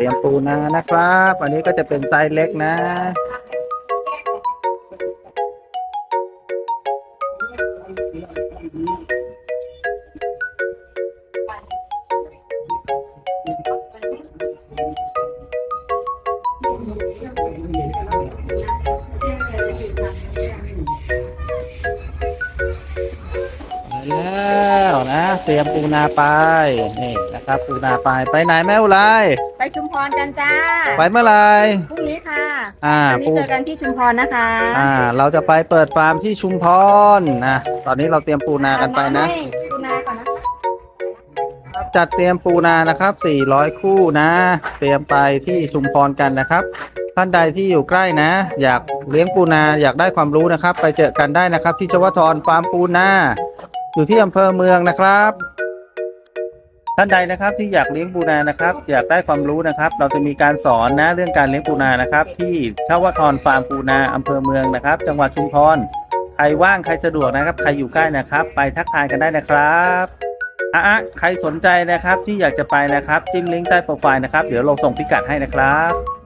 รียมปูนานะครับ อันนี้ก็จะเป็นไซส์เล็กนะไป แล้วนะ เตรียมปูนาไปนี่นะครับปูนาไปไปไหนแม่อุไรไปชุมพรกันจ้าไปเมื่อไหรพรุ่งนี้ค่ะอ่าวันนี้ปูเจอกันที่ชุมพรนะคะอ่า เราจะไปเปิดฟาร์มที่ชุมพรนะตอนนี้เราเตรียมปูนากันไปนะ ให้ปูนาก่อนนะจัดเตรียมปูนานะครับ 400 คู่นะ เตรียมไปที่ชุมพรกันนะครับ ท่านใดที่อยู่ใกล้นะ อยากเลี้ยงปูนา อยากได้ความรู้นะครับ ไปเจอกันได้นะครับ ที่ชวทรฟาร์มปูนา อยู่ที่อำเภอเมืองนะครับ ท่านใดนะครับที่อยากเลี้ยงปูนานะครับ อยากได้ความรู้นะครับ เราจะมีการสอนนะเรื่องการเลี้ยงปูนานะครับ ที่ชาวทรฟาร์มปูนาอำเภอเมืองนะครับ จังหวัดชุมพรใครว่างใครสะดวกนะครับ ใครอยู่ใกล้นะครับ ไปทักทายกันได้นะครับอะอะใครสนใจนะครับที่อยากจะไปนะครับจิ้มลิงก์ใต้โปรไฟล์นะครับ เดี๋ยวเราส่งพิกัดให้นะครับ